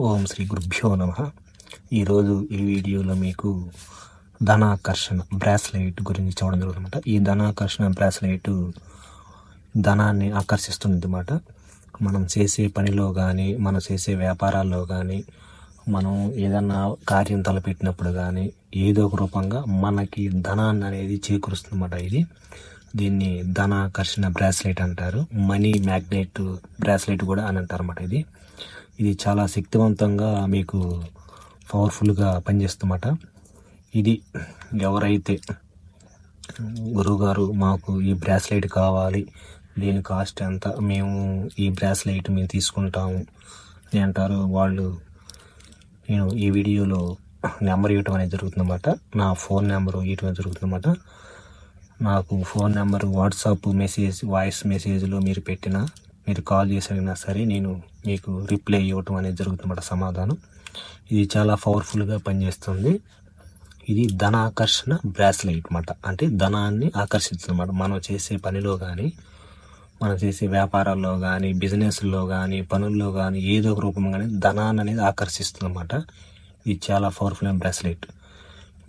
ఓం శ్రీ గురుభ్యో నమ. ఈరోజు ఈ వీడియోలో మీకు ధనాకర్షణ బ్రాస్లైట్ గురించి చూడడం జరుగుతుందన్నమాట. ఈ ధనాకర్షణ బ్రాస్లైట్ ధనాన్ని ఆకర్షిస్తుంది అన్నమాట మనం చేసే పనిలో కానీ మనం చేసే వ్యాపారాల్లో కానీ మనం ఏదన్నా కార్యం తలపెట్టినప్పుడు కానీ ఏదో ఒక రూపంగా మనకి ధనాన్ని అనేది చేకూరుస్తుందన్నమాట ఇది. దీన్ని ధనాకర్షణ బ్రాస్లెట్ అంటారు. మనీ మ్యాగ్నెట్ బ్రాస్లెట్ కూడా అని అంటారు అన్నమాట ఇది. ఇది చాలా శక్తివంతంగా మీకు పవర్ఫుల్గా పనిచేస్తుందన్నమాట. ఇది ఎవరైతే గురువుగారు మాకు ఈ బ్రాస్లైట్ కావాలి దీని కాస్ట్ ఎంత మేము ఈ బ్రాస్లైట్ మేము తీసుకుంటాము అని అంటారు. వాళ్ళు నేను ఈ వీడియోలో నెంబర్ ఇవ్వటం అనేది జరుగుతుందన్నమాట. నా ఫోన్ నెంబర్ ఇవ్వటం జరుగుతుందన్నమాట. నాకు phone number WhatsApp message voice మెసేజ్లో మీరు పెట్టినా మీరు కాల్ చేసినా సరే నేను మీకు రిప్లై ఇవ్వటం అనేది జరుగుతుందన్నమాట సమాధానం. ఇది చాలా పవర్ఫుల్గా పనిచేస్తుంది. ఇది ధనాకర్షణ బ్రాస్లైట్ అనమాట అంటే ధనాన్ని ఆకర్షిస్తుందన్నమాట. మనం చేసే పనిలో కానీ మనం చేసే వ్యాపారాల్లో కానీ బిజినెస్లో కానీ పనుల్లో కానీ ఏదో ఒక రూపం కానీ ధనాన్ని అనేది ఆకర్షిస్తుందన్నమాట. ఇది చాలా పవర్ఫుల్ అయిన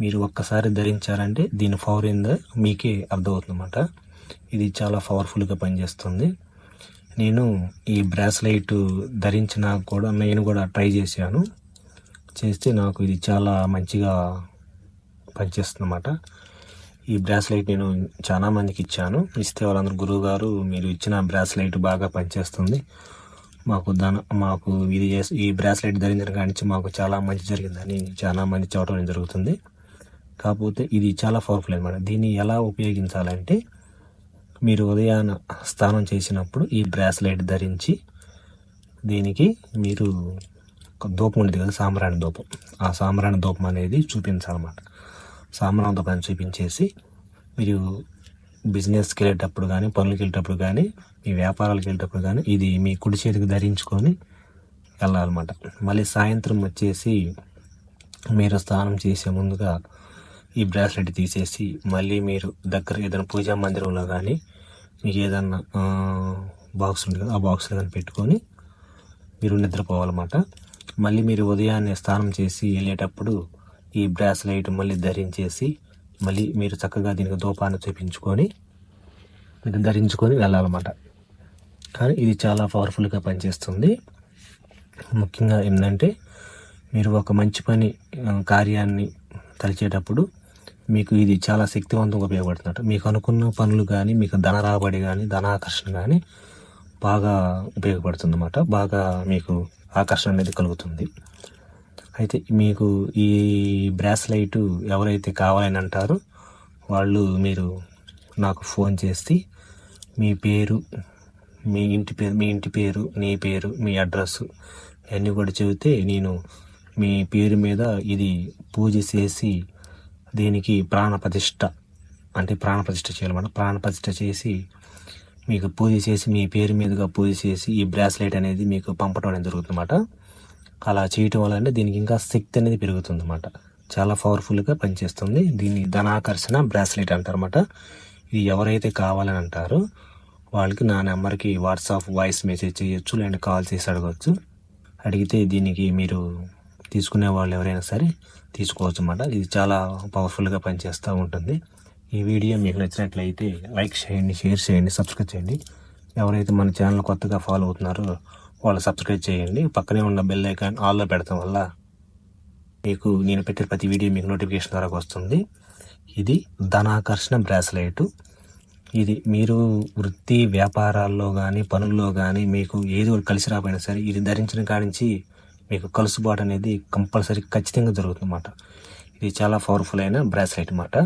మీరు ఒక్కసారి ధరించారంటే దీని పవర్ ఏందో మీకే అర్థమవుతుందన్నమాట. ఇది చాలా పవర్ఫుల్గా పనిచేస్తుంది. నేను ఈ బ్రాస్లైట్ ధరించిన కూడా నేను కూడా ట్రై చేశాను. చేస్తే నాకు ఇది చాలా మంచిగా పనిచేస్తుందన్నమాట. ఈ బ్రాస్లైట్ నేను చాలా మందికి ఇచ్చాను. ఇస్తే వాళ్ళందరూ గురువు గారు మీరు ఇచ్చిన బ్రాస్లైట్ బాగా పనిచేస్తుంది. మాకు దాని మాకు ఇది చేసి ఈ బ్రాస్లైట్ ధరించిన కానించి నుంచి మాకు చాలా మంచి జరిగిందని చాలా మంది చెప్పడం జరుగుతుంది. కాకపోతే ఇది చాలా పవర్ఫుల్ అనమాట దీన్ని ఎలా ఉపయోగించాలంటే మీరు ఉదయాన స్నానం చేసినప్పుడు ఈ బ్రాస్లెట్ ధరించి దీనికి మీరు ఒక ధూపం ఉండేది కదా సాంబ్రాణి ధూపం ఆ సాంబ్రాణి ధూపం అనేది చూపించాలన్నమాట. సాంబ్రాణి ధూపాన్ని చూపించేసి మీరు బిజినెస్కి వెళ్ళేటప్పుడు కానీ పనులకి వెళ్ళేటప్పుడు కానీ మీ వ్యాపారాలకు వెళ్ళేటప్పుడు కానీ ఇది మీ కుడి చేతికి ధరించుకొని వెళ్ళాలన్నమాట. మళ్ళీ సాయంత్రం వచ్చేసి మీరు స్నానం చేసే ముందుగా ఈ బ్రాస్లెట్ తీసేసి మళ్ళీ మీరు దగ్గర ఏదైనా పూజా మందిరంలో కానీ మీకు ఏదన్నా బాక్స్ ఉంటుంది కదా ఆ బాక్స్లో కానీ పెట్టుకొని మీరు నిద్రపోవాలన్నమాట. మళ్ళీ మీరు ఉదయాన్నే స్నానం చేసి వెళ్ళేటప్పుడు ఈ బ్రాస్లైట్ మళ్ళీ ధరించేసి మళ్ళీ మీరు చక్కగా దీనికి దూపాన్ని చూపించుకొని మీరు ధరించుకొని వెళ్ళాలన్నమాట. కానీ ఇది చాలా పవర్ఫుల్గా పనిచేస్తుంది. ముఖ్యంగా ఏంటంటే మీరు ఒక మంచి పని కార్యాన్ని తలిచేటప్పుడు మీకు ఇది చాలా శక్తివంతంగా ఉపయోగపడుతున్నట్టు మీకు అనుకున్న పనులు కానీ మీకు ధన రాబడి కానీ ధనాకర్షణ కానీ బాగా ఉపయోగపడుతుంది అన్నమాట బాగా మీకు ఆకర్షణ అనేది కలుగుతుంది. అయితే మీకు ఈ బ్రాస్లైట్ ఎవరైతే కావాలని అంటారో వాళ్ళు మీరు నాకు ఫోన్ చేసి మీ పేరు మీ ఇంటి పేరు మీ ఇంటి పేరు నీ పేరు మీ అడ్రస్ అన్నీ కూడా చెబితే నేను మీ పేరు మీద ఇది పూజ చేసి దీనికి ప్రాణప్రతిష్ఠ. అంటే ప్రాణప్రతిష్ఠ చేయాలన్నమాట. ప్రాణప్రతిష్ఠ చేసి మీకు పూజ చేసి మీ పేరు మీదుగా పూజ చేసి ఈ బ్రాస్లెట్ అనేది మీకు పంపడం అనేది జరుగుతుందన్నమాట. అలా చేయటం వల్ల అంటే దీనికి ఇంకా శక్తి అనేది పెరుగుతుంది అన్నమాట చాలా పవర్ఫుల్గా పనిచేస్తుంది. దీన్ని ధనాకర్షణ బ్రాస్లెట్ అంటారన్నమాట. ఇది ఎవరైతే కావాలని అంటారో వాళ్ళకి నా నెంబర్కి వాట్సాప్ వాయిస్ మెసేజ్ చేయొచ్చు లేదంటే కాల్ చేసి అడగవచ్చు అడిగితే దీనికి మీరు తీసుకునే వాళ్ళు ఎవరైనా సరే తీసుకోవచ్చు అన్నమాట ఇది చాలా పవర్ఫుల్గా పనిచేస్తూ ఉంటుంది. ఈ వీడియో మీకు నచ్చినట్లయితే లైక్ చేయండి షేర్ చేయండి సబ్స్క్రైబ్ చేయండి. ఎవరైతే మన ఛానల్ కొత్తగా ఫాలో అవుతున్నారో వాళ్ళు సబ్స్క్రైబ్ చేయండి. పక్కనే ఉన్న బెల్ ఐకాన్ ఆల్లో పెడతాం వల్ల మీకు నేను పెట్టిన ప్రతి వీడియో మీకు నోటిఫికేషన్ ద్వారా వస్తుంది. ఇది ధనాకర్షణ బ్రాస్లైట్ ఇది మీరు వృత్తి వ్యాపారాల్లో కానీ పనుల్లో కానీ మీకు ఏది ఒకటి కలిసి రాకపోయినా సరే ఇది ధరించిన కాడించి నుంచి మీకు కలుసుబాటు అనేది కంపల్సరీ ఖచ్చితంగా జరుగుతుందన్నమాట. ఇది చాలా పవర్ఫుల్ అయిన బ్రాస్లైట్ అన్నమాట.